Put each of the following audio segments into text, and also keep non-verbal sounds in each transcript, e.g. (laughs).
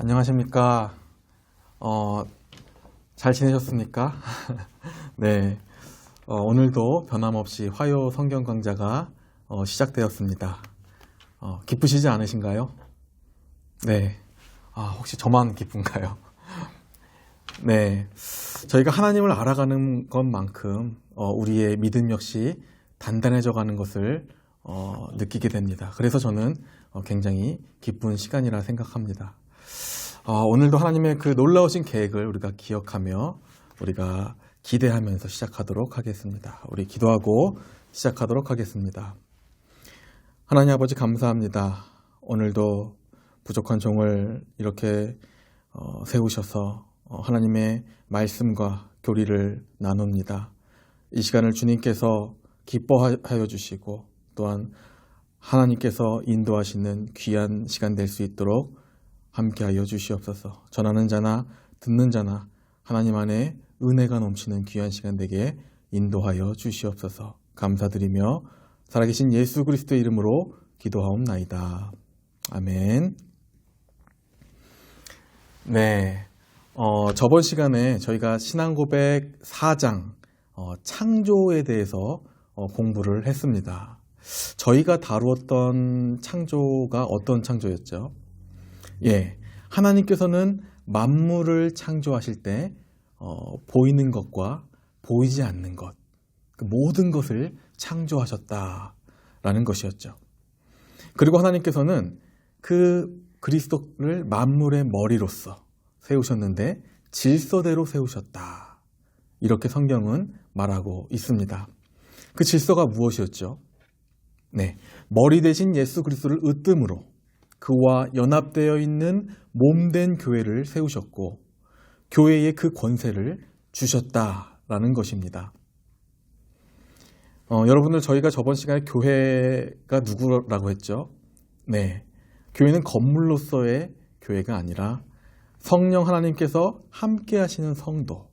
안녕하십니까. 어, 잘 지내셨습니까? (laughs) 네. 어, 오늘도 변함없이 화요 성경 강좌가 어, 시작되었습니다. 어, 기쁘시지 않으신가요? 네. 아, 혹시 저만 기쁜가요? (laughs) 네. 저희가 하나님을 알아가는 것만큼 어, 우리의 믿음 역시 단단해져 가는 것을 어, 느끼게 됩니다. 그래서 저는 어, 굉장히 기쁜 시간이라 생각합니다. 어, 오늘도 하나님의 그 놀라우신 계획을 우리가 기억하며 우리가 기대하면서 시작하도록 하겠습니다. 우리 기도하고 시작하도록 하겠습니다. 하나님 아버지 감사합니다. 오늘도 부족한 종을 이렇게 어, 세우셔서 어, 하나님의 말씀과 교리를 나눕니다. 이 시간을 주님께서 기뻐하여 주시고 또한 하나님께서 인도하시는 귀한 시간 될 수 있도록 함께하여 주시옵소서. 전하는 자나 듣는 자나 하나님 안에 은혜가 넘치는 귀한 시간 되게 인도하여 주시옵소서. 감사드리며 살아계신 예수 그리스도의 이름으로 기도하옵나이다. 아멘. 네. 어, 저번 시간에 저희가 신앙고백 4장 어, 창조에 대해서 어, 공부를 했습니다. 저희가 다루었던 창조가 어떤 창조였죠? 예, 하나님께서는 만물을 창조하실 때 어, 보이는 것과 보이지 않는 것, 그 모든 것을 창조하셨다라는 것이었죠. 그리고 하나님께서는 그 그리스도를 만물의 머리로서 세우셨는데 질서대로 세우셨다. 이렇게 성경은 말하고 있습니다. 그 질서가 무엇이었죠? 네, 머리 대신 예수 그리스도를 으뜸으로 그와 연합되어 있는 몸된 교회를 세우셨고 교회에 그 권세를 주셨다라는 것입니다. 어, 여러분들 저희가 저번 시간에 교회가 누구라고 했죠? 네, 교회는 건물로서의 교회가 아니라 성령 하나님께서 함께 하시는 성도,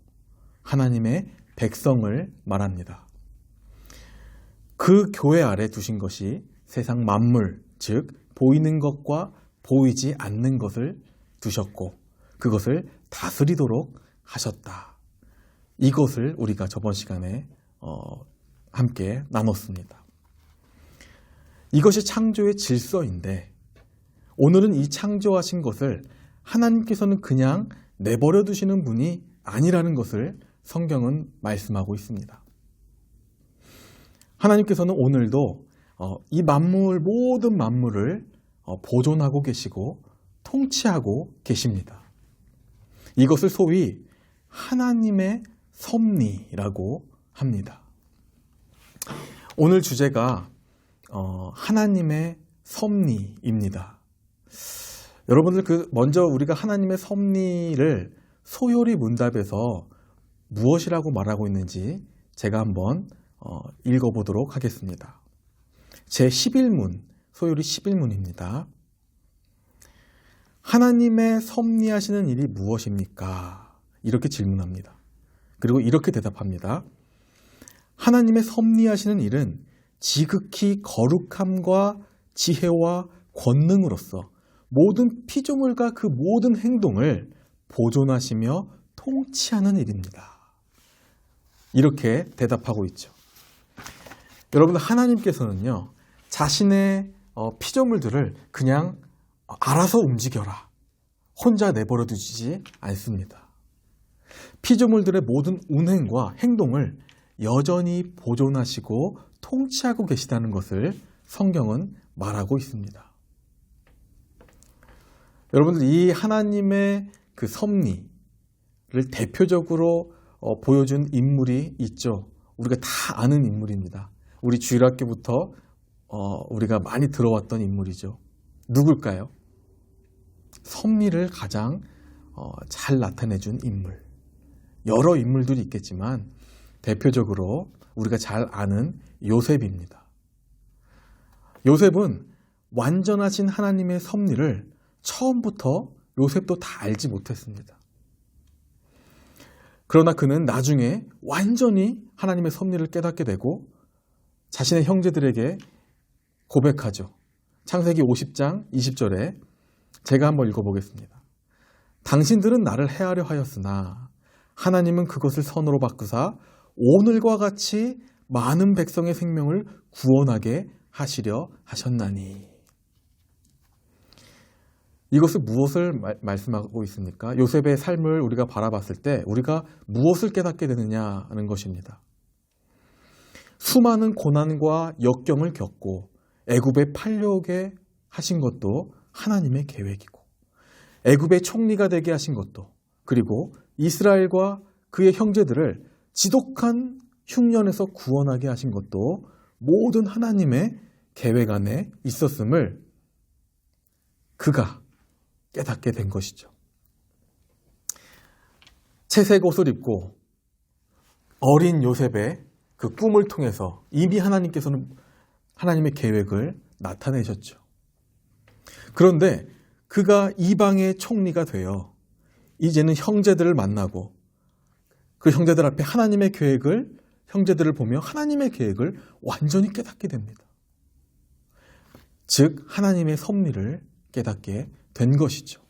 하나님의 백성을 말합니다. 그 교회 아래 두신 것이 세상 만물, 즉 보이는 것과 보이지 않는 것을 두셨고 그것을 다스리도록 하셨다. 이것을 우리가 저번 시간에 어, 함께 나눴습니다. 이것이 창조의 질서인데 오늘은 이 창조하신 것을 하나님께서는 그냥 내버려 두시는 분이 아니라는 것을 성경은 말씀하고 있습니다. 하나님께서는 오늘도 어, 이 만물 모든 만물을 어, 보존하고 계시고 통치하고 계십니다. 이것을 소위 하나님의 섭리라고 합니다. 오늘 주제가 어, 하나님의 섭리입니다. 여러분들 그 먼저 우리가 하나님의 섭리를 소요리 문답에서 무엇이라고 말하고 있는지 제가 한번 어, 읽어보도록 하겠습니다. 제 11문, 소요리 11문입니다. 하나님의 섭리하시는 일이 무엇입니까? 이렇게 질문합니다. 그리고 이렇게 대답합니다. 하나님의 섭리하시는 일은 지극히 거룩함과 지혜와 권능으로서 모든 피조물과 그 모든 행동을 보존하시며 통치하는 일입니다. 이렇게 대답하고 있죠. 여러분 하나님께서는요 자신의 어, 피조물들을 그냥 알아서 움직여라 혼자 내버려 두지 않습니다. 피조물들의 모든 운행과 행동을 여전히 보존하시고 통치하고 계시다는 것을 성경은 말하고 있습니다. 여러분들 이 하나님의 그 섭리를 대표적으로 어, 보여준 인물이 있죠. 우리가 다 아는 인물입니다. 우리 주일학교부터 어, 우리가 많이 들어왔던 인물이죠. 누굴까요? 섭리를 가장 어, 잘 나타내준 인물. 여러 인물들이 있겠지만 대표적으로 우리가 잘 아는 요셉입니다. 요셉은 완전하신 하나님의 섭리를 처음부터 요셉도 다 알지 못했습니다. 그러나 그는 나중에 완전히 하나님의 섭리를 깨닫게 되고 자신의 형제들에게 고백하죠. 창세기 50장 20절에 제가 한번 읽어보겠습니다. 당신들은 나를 해하려 하였으나 하나님은 그것을 선으로 바꾸사 오늘과 같이 많은 백성의 생명을 구원하게 하시려 하셨나니. 이것은 무엇을 말, 말씀하고 있습니까? 요셉의 삶을 우리가 바라봤을 때 우리가 무엇을 깨닫게 되느냐 하는 것입니다. 수많은 고난과 역경을 겪고 애굽에 팔려오게 하신 것도 하나님의 계획이고 애굽의 총리가 되게 하신 것도 그리고 이스라엘과 그의 형제들을 지독한 흉년에서 구원하게 하신 것도 모든 하나님의 계획 안에 있었음을 그가 깨닫게 된 것이죠. 채색 옷을 입고 어린 요셉의 그 꿈을 통해서 이미 하나님께서는 하나님의 계획을 나타내셨죠. 그런데 그가 이방의 총리가 되어 이제는 형제들을 만나고 그 형제들 앞에 하나님의 계획을 형제들을 보며 하나님의 계획을 완전히 깨닫게 됩니다. 즉 하나님의 섭리를 깨닫게 된 것이죠.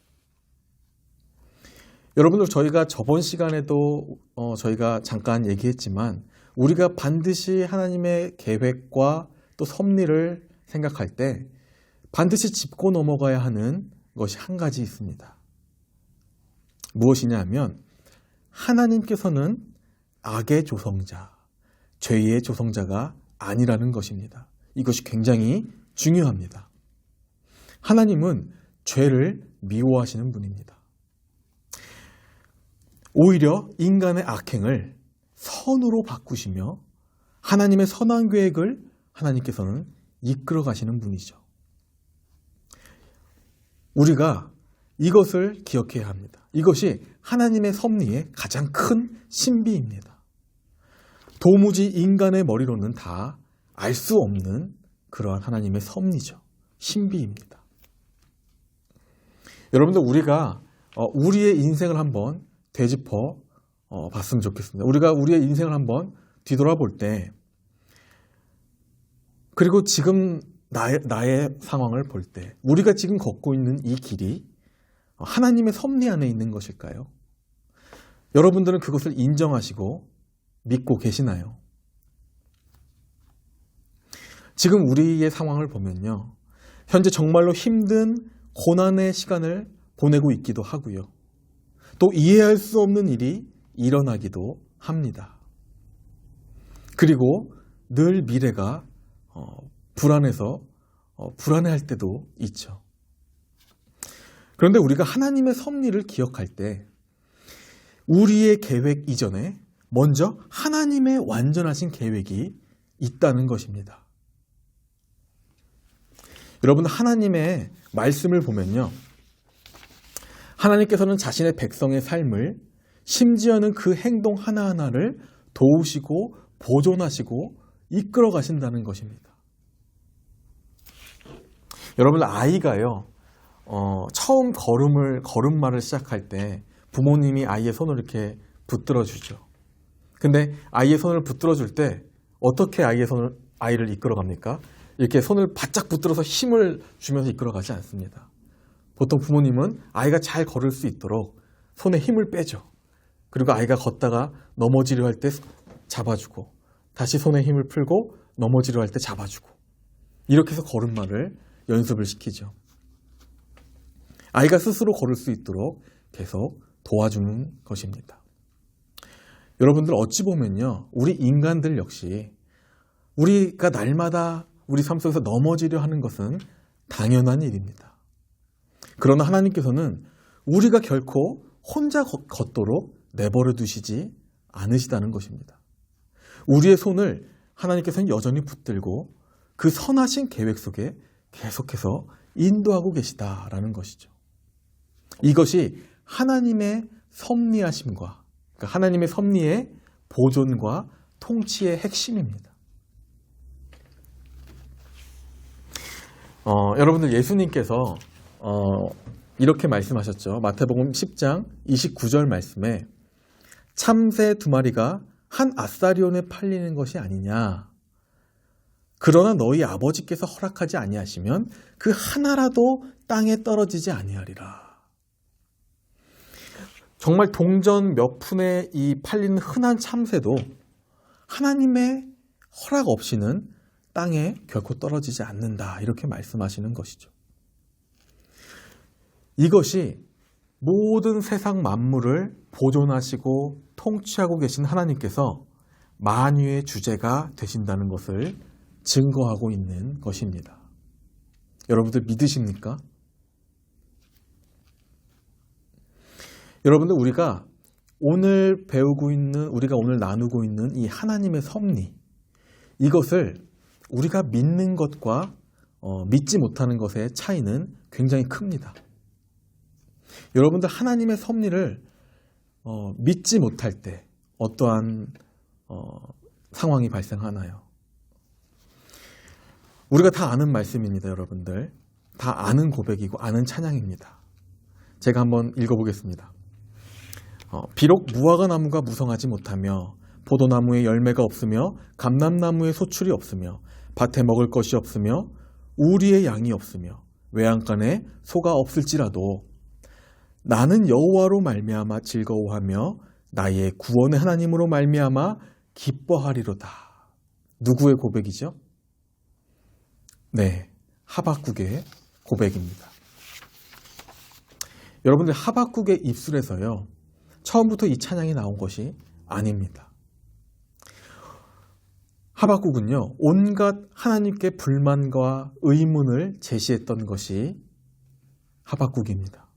여러분들 저희가 저번 시간에도 어, 저희가 잠깐 얘기했지만 우리가 반드시 하나님의 계획과 또 섭리를 생각할 때 반드시 짚고 넘어가야 하는 것이 한 가지 있습니다. 무엇이냐 하면 하나님께서는 악의 조성자, 죄의 조성자가 아니라는 것입니다. 이것이 굉장히 중요합니다. 하나님은 죄를 미워하시는 분입니다. 오히려 인간의 악행을 선으로 바꾸시며 하나님의 선한 계획을 하나님께서는 이끌어 가시는 분이죠. 우리가 이것을 기억해야 합니다. 이것이 하나님의 섭리의 가장 큰 신비입니다. 도무지 인간의 머리로는 다 알 수 없는 그러한 하나님의 섭리죠. 신비입니다. 여러분들 우리가 어, 우리의 인생을 한번 되짚어 어, 봤으면 좋겠습니다. 우리가 우리의 인생을 한번 뒤돌아볼 때 그리고 지금 나의, 나의 상황을 볼 때 우리가 지금 걷고 있는 이 길이 하나님의 섭리 안에 있는 것일까요? 여러분들은 그것을 인정하시고 믿고 계시나요? 지금 우리의 상황을 보면요. 현재 정말로 힘든 고난의 시간을 보내고 있기도 하고요. 또 이해할 수 없는 일이 일어나기도 합니다. 그리고 늘 미래가 어, 불안해서 어, 불안해할 때도 있죠. 그런데 우리가 하나님의 섭리를 기억할 때 우리의 계획 이전에 먼저 하나님의 완전하신 계획이 있다는 것입니다. 여러분 하나님의 말씀을 보면요. 하나님께서는 자신의 백성의 삶을 심지어는 그 행동 하나하나를 도우시고 보존하시고 이끌어 가신다는 것입니다. 여러분 아이가요. 어, 처음 걸음을 걸음마를 시작할 때 부모님이 아이의 손을 이렇게 붙들어 주죠. 근데 아이의 손을 붙들어 줄 때 어떻게 아이의 손을 아이를 이끌어 갑니까? 이렇게 손을 바짝 붙들어서 힘을 주면서 이끌어 가지 않습니다. 보통 부모님은 아이가 잘 걸을 수 있도록 손에 힘을 빼죠. 그리고 아이가 걷다가 넘어지려 할 때 잡아주고 다시 손에 힘을 풀고 넘어지려 할 때 잡아주고 이렇게 해서 걸음마를 연습을 시키죠. 아이가 스스로 걸을 수 있도록 계속 도와주는 것입니다. 여러분들 어찌 보면요. 우리 인간들 역시 우리가 날마다 우리 삶 속에서 넘어지려 하는 것은 당연한 일입니다. 그러나 하나님께서는 우리가 결코 혼자 걷도록 내버려 두시지 않으시다는 것입니다. 우리의 손을 하나님께서는 여전히 붙들고 그 선하신 계획 속에 계속해서 인도하고 계시다라는 것이죠. 이것이 하나님의 섭리하심과 그러니까 하나님의 섭리의 보존과 통치의 핵심입니다. 어, 여러분들 예수님께서 어, 이렇게 말씀하셨죠. 마태복음 10장 29절 말씀에 참새 두 마리가 한 아사리온에 팔리는 것이 아니냐. 그러나 너희 아버지께서 허락하지 아니하시면 그 하나라도 땅에 떨어지지 아니하리라. 정말 동전 몇 푼에 이 팔리는 흔한 참새도 하나님의 허락 없이는 땅에 결코 떨어지지 않는다. 이렇게 말씀하시는 것이죠. 이것이 모든 세상 만물을 보존하시고 통치하고 계신 하나님께서 만유의 주제가 되신다는 것을 증거하고 있는 것입니다. 여러분들 믿으십니까? 여러분들 우리가 오늘 배우고 있는 우리가 오늘 나누고 있는 이 하나님의 섭리 이것을 우리가 믿는 것과 어, 믿지 못하는 것의 차이는 굉장히 큽니다. 여러분들 하나님의 섭리를 어, 믿지 못할 때 어떠한 어, 상황이 발생하나요? 우리가 다 아는 말씀입니다, 여러분들. 다 아는 고백이고 아는 찬양입니다. 제가 한번 읽어보겠습니다. 어, 비록 무화과 나무가 무성하지 못하며 포도나무에 열매가 없으며 감람나무에 소출이 없으며 밭에 먹을 것이 없으며 우리의 양이 없으며 외양간에 소가 없을지라도 나는 여호와로 말미암아 즐거워하며 나의 구원의 하나님으로 말미암아 기뻐하리로다. 누구의 고백이죠? 네, 하박국의 고백입니다. 여러분들 하박국의 입술에서요. 처음부터 이 찬양이 나온 것이 아닙니다. 하박국은요, 온갖 하나님께 불만과 의문을 제시했던 것이 하박국입니다.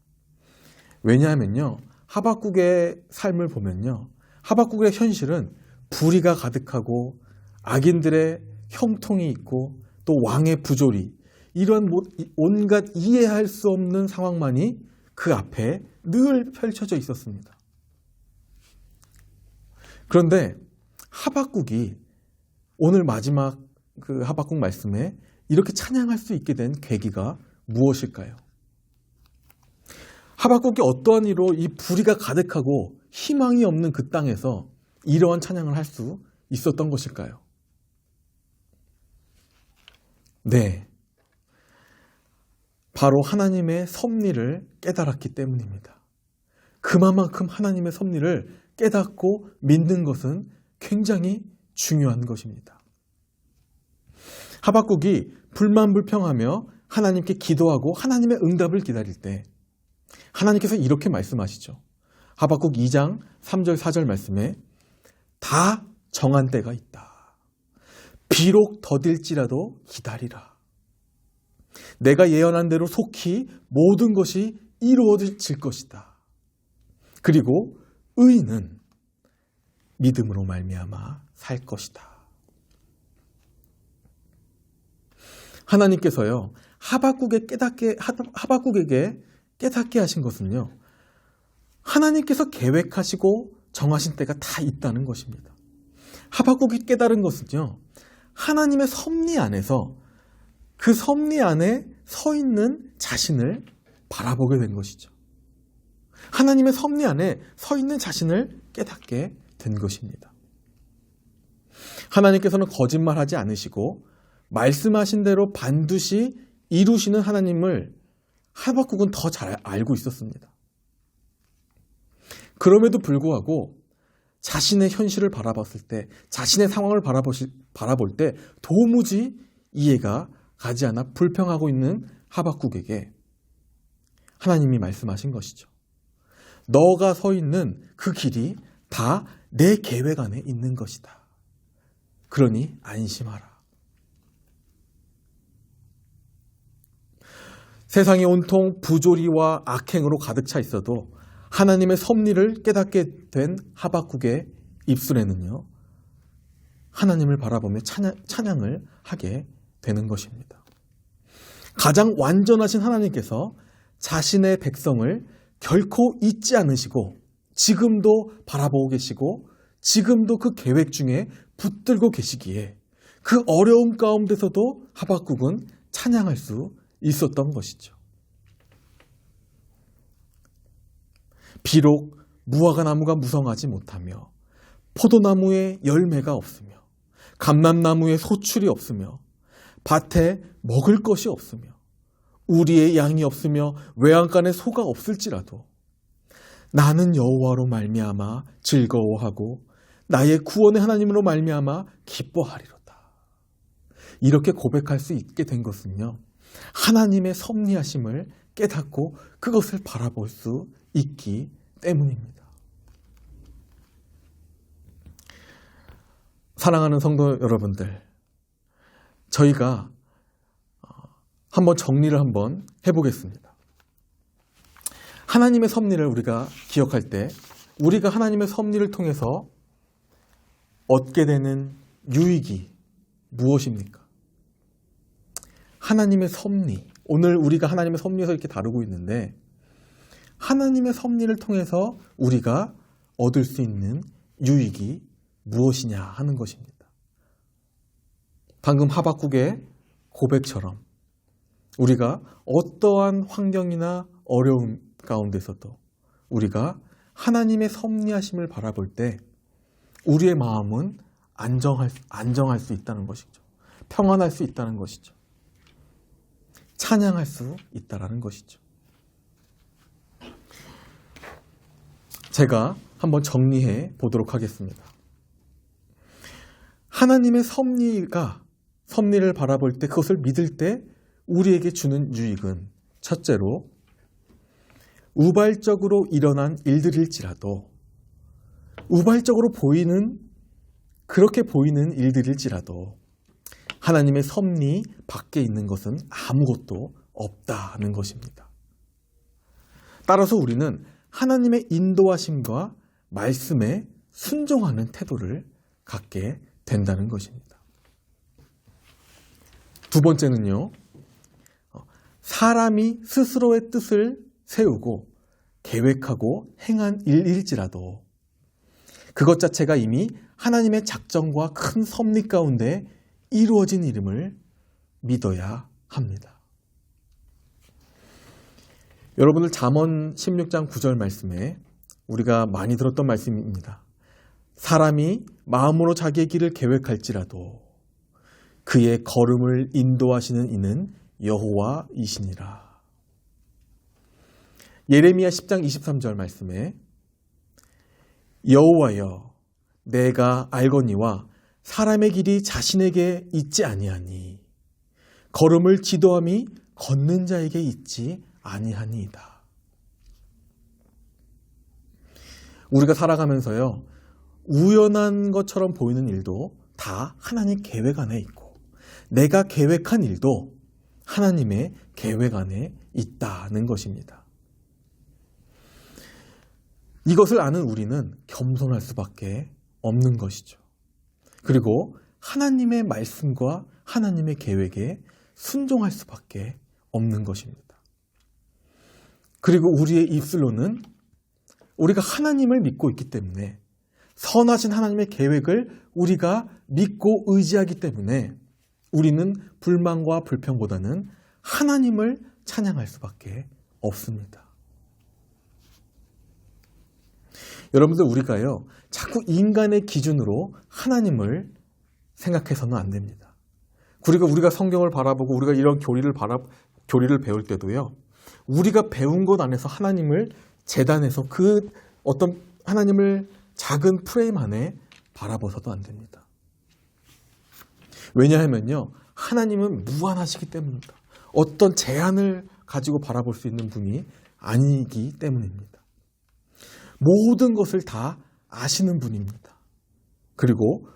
왜냐하면요, 하박국의 삶을 보면요, 하박국의 현실은 불의가 가득하고 악인들의 형통이 있고 또 왕의 부조리, 이런 온갖 이해할 수 없는 상황만이 그 앞에 늘 펼쳐져 있었습니다. 그런데 하박국이 오늘 마지막 그 하박국 말씀에 이렇게 찬양할 수 있게 된 계기가 무엇일까요? 하박국이 어떠한 이로 이 불의가 가득하고 희망이 없는 그 땅에서 이러한 찬양을 할 수 있었던 것일까요? 네. 바로 하나님의 섭리를 깨달았기 때문입니다. 그만큼 하나님의 섭리를 깨닫고 믿는 것은 굉장히 중요한 것입니다. 하박국이 불만불평하며 하나님께 기도하고 하나님의 응답을 기다릴 때 하나님께서 이렇게 말씀하시죠. 하박국 2장 3절 4절 말씀에 다 정한 때가 있다. 비록 더딜지라도 기다리라. 내가 예언한 대로 속히 모든 것이 이루어질 것이다. 그리고 의인은 믿음으로 말미암아 살 것이다. 하나님께서요 하박국에 깨닫게 하박국에게 깨닫게 하신 것은요 하나님께서 계획하시고 정하신 때가 다 있다는 것입니다. 하박국이 깨달은 것은요 하나님의 섭리 안에서 그 섭리 안에 서 있는 자신을 바라보게 된 것이죠. 하나님의 섭리 안에 서 있는 자신을 깨닫게 된 것입니다. 하나님께서는 거짓말하지 않으시고 말씀하신 대로 반드시 이루시는 하나님을 하박국은 더 잘 알고 있었습니다. 그럼에도 불구하고 자신의 현실을 바라봤을 때, 자신의 상황을 바라보실, 바라볼 때 도무지 이해가 가지 않아 불평하고 있는 하박국에게 하나님이 말씀하신 것이죠. 너가 서 있는 그 길이 다 내 계획 안에 있는 것이다. 그러니 안심하라. 세상이 온통 부조리와 악행으로 가득 차 있어도 하나님의 섭리를 깨닫게 된 하박국의 입술에는요, 하나님을 바라보며 찬양, 찬양 을 하게 되는 것입니다. 가장 완전하신 하나님께서 자신의 백성을 결코 잊지 않으시고 지금도 바라보고 계시고 지금도 그 계획 중에 붙들고 계시기에 그 어려움 가운데서도 하박국은 찬양할 수 있었던 것이죠. 비록 무화과 나무가 무성하지 못하며 포도나무에 열매가 없으며 감람나무에 소출이 없으며 밭에 먹을 것이 없으며 우리의 양이 없으며 외양간에 소가 없을지라도 나는 여호와로 말미암아 즐거워하고 나의 구원의 하나님으로 말미암아 기뻐하리로다. 이렇게 고백할 수 있게 된 것은요. 하나님의 섭리하심을 깨닫고 그것을 바라볼 수 있기 때문입니다. 사랑하는 성도 여러분들, 저희가 어, 한번 정리를 한번 해보겠습니다. 하나님의 섭리를 우리가 기억할 때, 우리가 하나님의 섭리를 통해서 얻게 되는 유익이 무엇입니까? 하나님의 섭리. 오늘 우리가 하나님의 섭리에서 이렇게 다루고 있는데, 하나님의 섭리를 통해서 우리가 얻을 수 있는 유익이 무엇이냐 하는 것입니다. 방금 하박국의 고백처럼 우리가 어떠한 환경이나 어려움 가운데서도 우리가 하나님의 섭리하심을 바라볼 때 우리의 마음은 안정할, 안정할 수 있다는 것이죠. 평안할 수 있다는 것이죠. 찬양할 수 있다는 것이죠. 제가 한번 정리해 보도록 하겠습니다. 하나님의 섭리가 섭리를 바라볼 때 그것을 믿을 때 우리에게 주는 유익은 첫째로 우발적으로 일어난 일들일지라도 우발적으로 보이는 그렇게 보이는 일들일지라도 하나님의 섭리 밖에 있는 것은 아무것도 없다는 것입니다. 따라서 우리는 하나님의 인도하심과 말씀에 순종하는 태도를 갖게 된다는 것입니다. 두 번째는요, 어, 사람이 스스로의 뜻을 세우고 계획하고 행한 일일지라도 그것 자체가 이미 하나님의 작정과 큰 섭리 가운데 이루어진 이름을 믿어야 합니다. 여러분들 잠언 16장 9절 말씀에 우리가 많이 들었던 말씀입니다. 사람이 마음으로 자기의 길을 계획할지라도 그의 걸음을 인도하시는 이는 여호와이시니라. 예레미야 10장 23절 말씀에 여호와여 내가 알거니와 사람의 길이 자신에게 있지 아니하니 걸음을 지도함이 걷는 자에게 있지 아니하니이다. 우리가 살아가면서요 우연한 것처럼 보이는 일도 다 하나님 계획 안에 있고 내가 계획한 일도 하나님의 계획 안에 있다는 것입니다. 이것을 아는 우리는 겸손할 수밖에 없는 것이죠. 그리고 하나님의 말씀과 하나님의 계획에 순종할 수밖에 없는 것입니다. 그리고 우리의 입술로는 우리가 하나님을 믿고 있기 때문에 선하신 하나님의 계획을 우리가 믿고 의지하기 때문에 우리는 불만과 불평보다는 하나님을 찬양할 수밖에 없습니다. 여러분들 우리가요 자꾸 인간의 기준으로 하나님을 생각해서는 안 됩니다. 그리고 우리가 성경을 바라보고 우리가 이런 교리를 바라 교리를 배울 때도요 우리가 배운 것 안에서 하나님을 재단해서 그 어떤 하나님을 작은 프레임 안에 바라봐서도 안 됩니다. 왜냐하면요 하나님은 무한하시기 때문입니다. 어떤 제한을 가지고 바라볼 수 있는 분이 아니기 때문입니다. 모든 것을 다 아시는 분입니다. 그리고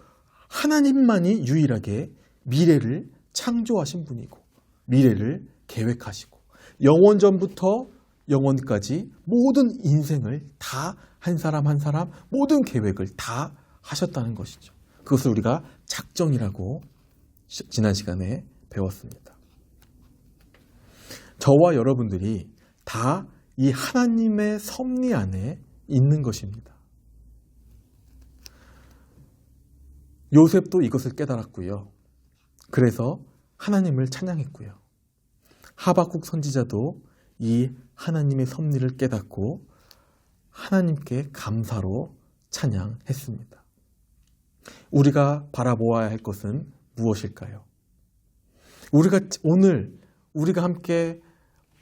하나님만이 유일하게 미래를 창조하신 분이고 미래를 계획하시고 영원 전부터 영원까지 모든 인생을 다 한 사람 한 사람 모든 계획을 다 하셨다는 것이죠. 그것을 우리가 작정이라고 지난 시간에 배웠습니다. 저와 여러분들이 다 이 하나님의 섭리 안에 있는 것입니다. 요셉도 이것을 깨달았고요. 그래서 하나님을 찬양했고요. 하박국 선지자도 이 하나님의 섭리를 깨닫고 하나님께 감사로 찬양했습니다. 우리가 바라보아야 할 것은 무엇일까요? 우리가 오늘 우리가 함께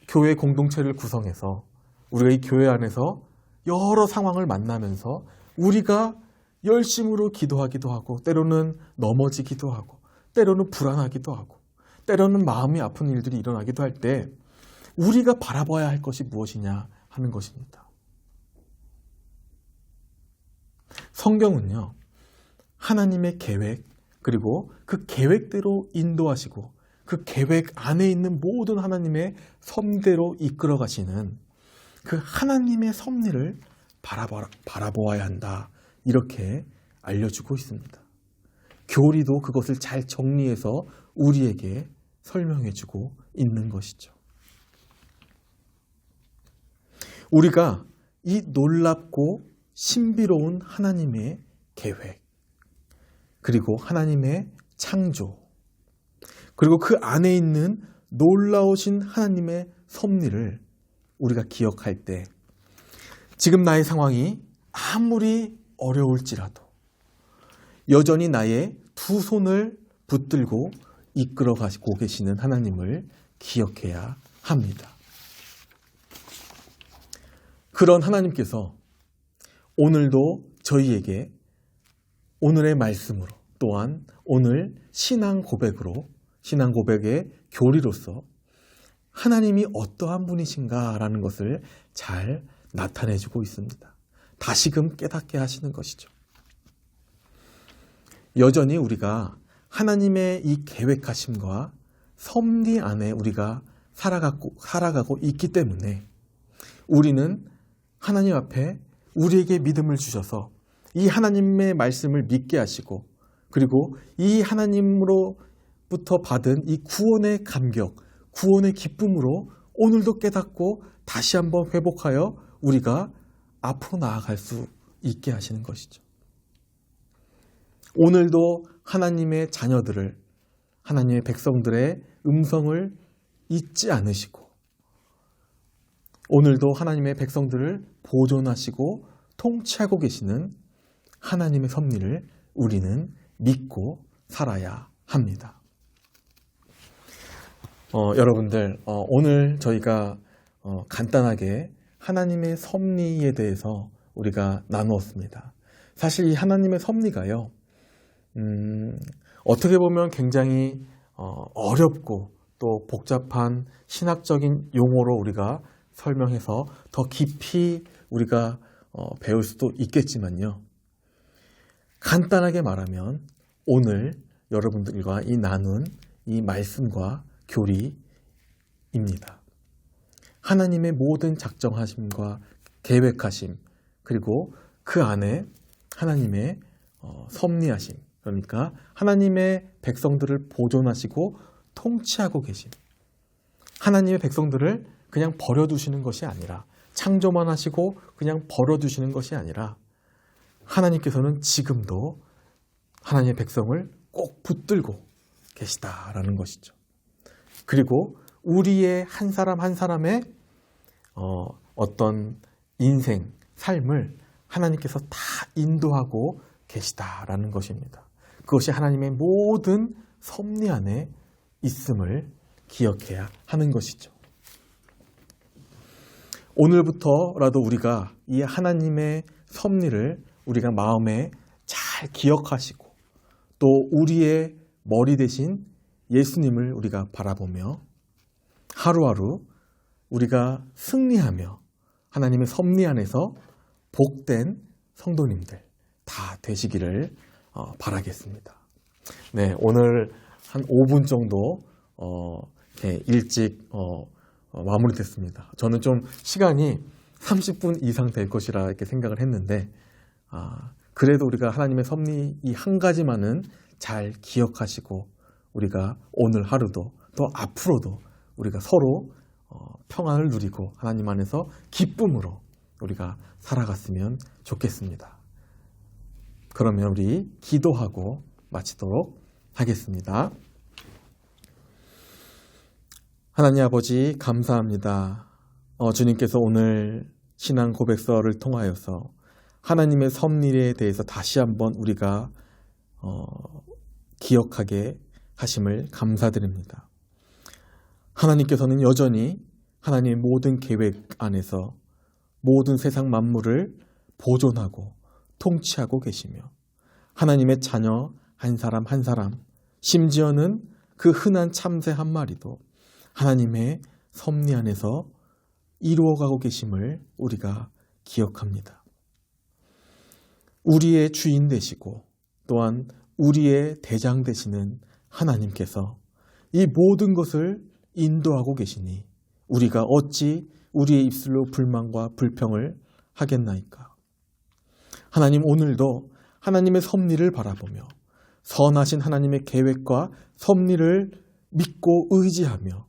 교회 공동체를 구성해서 우리가 이 교회 안에서 여러 상황을 만나면서 우리가 열심으로 기도하기도 하고 때로는 넘어지기도 하고 때로는 불안하기도 하고 때로는 마음이 아픈 일들이 일어나기도 할 때 우리가 바라봐야 할 것이 무엇이냐 하는 것입니다. 성경은요, 하나님의 계획, 그리고 그 계획대로 인도하시고 그 계획 안에 있는 모든 하나님의 섭대로 이끌어 가시는 그 하나님의 섭리를 바라보아야 한다. 이렇게 알려주고 있습니다. 교리도 그것을 잘 정리해서 우리에게 설명해주고 있는 것이죠. 우리가 이 놀랍고 신비로운 하나님의 계획, 그리고 하나님의 창조, 그리고 그 안에 있는 놀라우신 하나님의 섭리를 우리가 기억할 때 지금 나의 상황이 아무리 어려울지라도 여전히 나의 두 손을 붙들고 이끌어 가시고 계시는 하나님을 기억해야 합니다. 그런 하나님께서 오늘도 저희에게 오늘의 말씀으로 또한 오늘 신앙 고백으로 신앙 고백의 교리로서 하나님이 어떠한 분이신가라는 것을 잘 나타내주고 있습니다. 다시금 깨닫게 하시는 것이죠. 여전히 우리가 하나님의 이 계획하심과 섭리 안에 우리가 살아가고, 살아가고 있기 때문에 우리는 하나님 앞에 우리에게 믿음을 주셔서 이 하나님의 말씀을 믿게 하시고 그리고 이 하나님으로부터 받은 이 구원의 감격, 구원의 기쁨으로 오늘도 깨닫고 다시 한번 회복하여 우리가 앞으로 나아갈 수 있게 하시는 것이죠. 오늘도 하나님의 자녀들을 하나님의 백성들의 음성을 잊지 않으시고 오늘도 하나님의 백성들을 보존하시고 통치하고 계시는 하나님의 섭리를 우리는 믿고 살아야 합니다. 어, 여러분들 어, 오늘 저희가 어, 간단하게 하나님의 섭리에 대해서 우리가 나누었습니다. 사실 이 하나님의 섭리가요, 음, 어떻게 보면 굉장히 어, 어렵고 또 복잡한 신학적인 용어로 우리가 설명해서 더 깊이 우리가 어, 배울 수도 있겠지만요. 간단하게 말하면 오늘 여러분들과 이 나눈 이 말씀과 교리입니다. 하나님의 모든 작정하심과 계획하심 그리고 그 안에 하나님의 어, 섭리하심 그러니까 하나님의 백성들을 보존하시고 통치하고 계심 하나님의 백성들을 그냥 버려두시는 것이 아니라 창조만 하시고 그냥 버려두시는 것이 아니라 하나님께서는 지금도 하나님의 백성을 꼭 붙들고 계시다라는 것이죠. 그리고 우리의 한 사람 한 사람의 어, 어떤 인생, 삶을 하나님께서 다 인도하고 계시다라는 것입니다. 그것이 하나님의 모든 섭리 안에 있음을 기억해야 하는 것이죠. 오늘부터라도 우리가 이 하나님의 섭리를 우리가 마음에 잘 기억하시고 또 우리의 머리 대신 예수님을 우리가 바라보며 하루하루 우리가 승리하며 하나님의 섭리 안에서 복된 성도님들 다 되시기를 어, 바라겠습니다. 네, 오늘 한 5분 정도 어, 일찍 어, 어, 마무리됐습니다. 저는 좀 시간이 30분 이상 될 것이라 이렇게 생각을 했는데 아, 그래도 우리가 하나님의 섭리 이 한 가지만은 잘 기억하시고 우리가 오늘 하루도 또 앞으로도 우리가 서로 어, 평안을 누리고 하나님 안에서 기쁨으로 우리가 살아갔으면 좋겠습니다. 그러면 우리 기도하고 마치도록 하겠습니다. 하나님 아버지 감사합니다. 어, 주님께서 오늘 신앙 고백서를 통하여서 하나님의 섭리에 대해서 다시 한번 우리가 어, 기억하게 하심을 감사드립니다. 하나님께서는 여전히 하나님의 모든 계획 안에서 모든 세상 만물을 보존하고 통치하고 계시며 하나님의 자녀 한 사람 한 사람 심지어는 그 흔한 참새 한 마리도 하나님의 섭리 안에서 이루어가고 계심을 우리가 기억합니다. 우리의 주인 되시고 또한 우리의 대장 되시는 하나님께서 이 모든 것을 인도하고 계시니 우리가 어찌 우리의 입술로 불만과 불평을 하겠나이까. 하나님 오늘도 하나님의 섭리를 바라보며 선하신 하나님의 계획과 섭리를 믿고 의지하며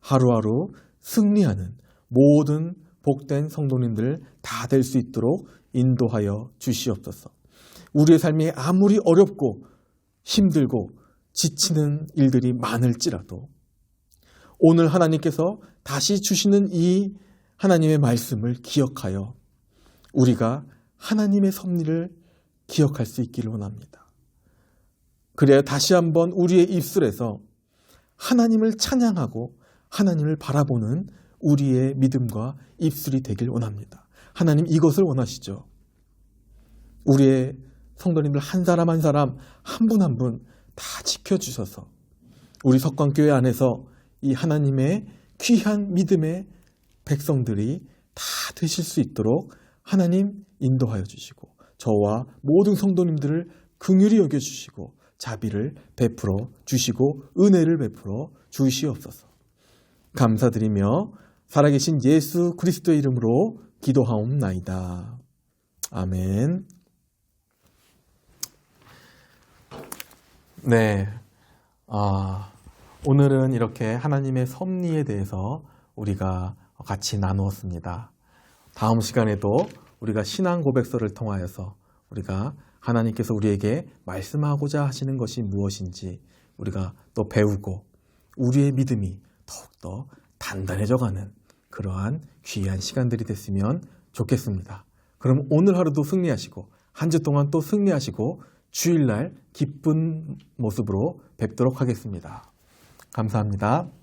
하루하루 승리하는 모든 복된 성도님들 다 될 수 있도록 인도하여 주시옵소서. 우리의 삶이 아무리 어렵고 힘들고 지치는 일들이 많을지라도 오늘 하나님께서 다시 주시는 이 하나님의 말씀을 기억하여 우리가 하나님의 섭리를 기억할 수 있기를 원합니다. 그래야 다시 한번 우리의 입술에서 하나님을 찬양하고 하나님을 바라보는 우리의 믿음과 입술이 되길 원합니다. 하나님 이것을 원하시죠. 우리의 성도님들 한 사람 한 사람 한 분 한 분 다 지켜주셔서 우리 석광교회 안에서 이 하나님의 귀한 믿음의 백성들이 다 되실 수 있도록 하나님 인도하여 주시고 저와 모든 성도님들을 긍휼히 여겨 주시고 자비를 베풀어 주시고 은혜를 베풀어 주시옵소서. 감사드리며 살아계신 예수 그리스도의 이름으로 기도하옵나이다. 아멘. 네. 아, 오늘은 이렇게 하나님의 섭리에 대해서 우리가 같이 나누었습니다. 다음 시간에도 우리가 신앙 고백서를 통하여서 우리가 하나님께서 우리에게 말씀하고자 하시는 것이 무엇인지 우리가 또 배우고 우리의 믿음이 더욱더 단단해져 가는 그러한 귀한 시간들이 됐으면 좋겠습니다. 그럼 오늘 하루도 승리하시고 한 주 동안 또 승리하시고 주일날 기쁜 모습으로 뵙도록 하겠습니다. 감사합니다.